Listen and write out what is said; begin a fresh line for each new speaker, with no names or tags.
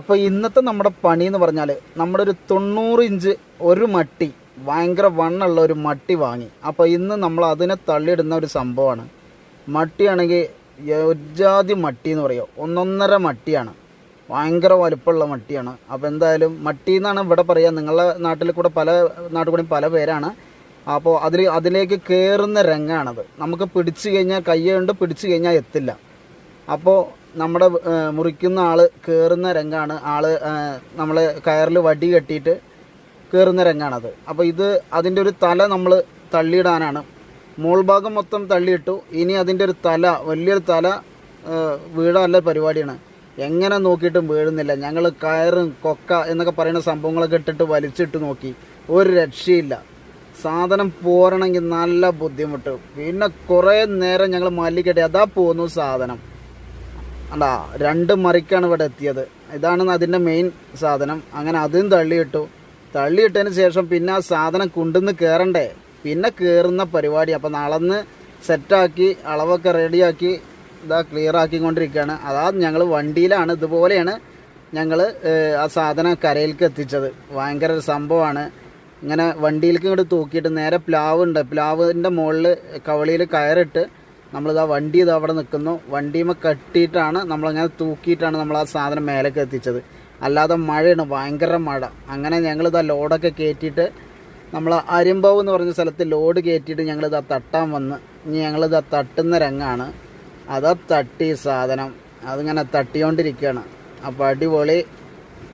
അപ്പോൾ ഇന്നത്തെ നമ്മുടെ പണി എന്ന് പറഞ്ഞാൽ നമ്മുടെ ഒരു തൊണ്ണൂറ് ഇഞ്ച് ഒരു മട്ടി ഭയങ്കര വണ്ണുള്ള ഒരു മട്ടി വാങ്ങി. അപ്പോൾ ഇന്ന് നമ്മൾ അതിനെ തള്ളിയിടുന്ന ഒരു സംഭവമാണ്. മട്ടിയാണെങ്കിൽ ഒജാതി മട്ടി എന്ന് പറയുമോ ഒന്നൊന്നര മട്ടിയാണ്. ഭയങ്കര വലുപ്പമുള്ള മട്ടിയാണ്. അപ്പോൾ എന്തായാലും മട്ടി എന്നാണ് ഇവിടെ പറയുക നിങ്ങളുടെ നാട്ടിൽ കൂടെ പല നാട്ടിൽ പല പേരാണ്. അപ്പോൾ അതിൽ അതിലേക്ക് കയറുന്ന രംഗമാണത് നമുക്ക് പിടിച്ചു കഴിഞ്ഞാൽ കൈ കൊണ്ട് പിടിച്ചു കഴിഞ്ഞാൽ എത്തില്ല. അപ്പോൾ നമ്മുടെ മുറിക്കുന്ന ആൾ കയറുന്ന രംഗമാണ് ആൾ നമ്മൾ കയറിൽ വടി കെട്ടിയിട്ട് കയറുന്ന രംഗാണത്. അപ്പോൾ ഇത് അതിന്റെ ഒരു തല നമ്മൾ തള്ളിയിടാനാണ്. മോൾ ഭാഗം മൊത്തം തള്ളിയിട്ടു. ഇനി അതിന്റെ ഒരു തല വലിയൊരു തല വീഴാനുള്ള പരിപാടിയാണ്. എങ്ങനെ നോക്കിയിട്ടും വീഴുന്നില്ല. ഞങ്ങൾ കയറും കൊക്ക എന്നൊക്കെ പറയുന്ന സംഭവങ്ങളൊക്കെ ഇട്ടിട്ട് വലിച്ചിട്ട് നോക്കി. ഒരു രക്ഷയില്ല. സാധനം പോരണമെങ്കിൽ നല്ല ബുദ്ധിമുട്ട്. പിന്നെ കുറേ നേരം ഞങ്ങൾ മല്ലിക്കട്ടെ അതാ പോന്നു സാധനം. അല്ല രണ്ട് മറിക്കാണ് ഇവിടെ എത്തിയത്. ഇതാണ് അതിന്റെ മെയിൻ സാധനം. അങ്ങനെ അതും തള്ളിയിട്ടു. തള്ളിയിട്ടതിന് ശേഷം പിന്നെ ആ സാധനം കുണ്ടുന്ന് കയറണ്ടേ പിന്നെ കയറുന്ന പരിപാടി. അപ്പം അളന്ന് സെറ്റാക്കി അളവൊക്കെ റെഡിയാക്കി ഇതാ ക്ലിയർ ആക്കിക്കൊണ്ടിരിക്കുകയാണ്. അതാ ഞങ്ങൾ വണ്ടിയിലാണ്. ഇതുപോലെയാണ് ഞങ്ങൾ ആ സാധനം കരയിലേക്ക് എത്തിച്ചത്. ഭയങ്കര ഒരു സംഭവമാണ്. ഇങ്ങനെ വണ്ടിയിലേക്ക് ഇങ്ങോട്ട് തൂക്കിയിട്ട് നേരെ പ്ലാവ് ഉണ്ട് പ്ലാവിന്റെ മുകളിൽ കവളിയിൽ കയറിട്ട് നമ്മളിതാ വണ്ടി ഇത് അവിടെ നിൽക്കുന്നു. വണ്ടിയുമ്മ കെട്ടിയിട്ടാണ് നമ്മളങ്ങനെ തൂക്കിയിട്ടാണ് നമ്മൾ ആ സാധനം മേലേക്ക് എത്തിച്ചത്. അല്ലാതെ മഴയാണ് ഭയങ്കര മഴ. അങ്ങനെ ഞങ്ങളിതാ ലോഡൊക്കെ കയറ്റിയിട്ട് നമ്മൾ അരിമ്പാവ് എന്ന് പറഞ്ഞ സ്ഥലത്ത് ലോഡ് കയറ്റിയിട്ട് ഞങ്ങളിതാ തട്ടാൻ വന്ന്. ഇനി ഞങ്ങളിതാ തട്ടുന്ന രംഗാണ്. അതാ തട്ടി സാധനം. അതിങ്ങനെ തട്ടിക്കൊണ്ടിരിക്കുകയാണ് അപ്പോൾ അടിപൊളി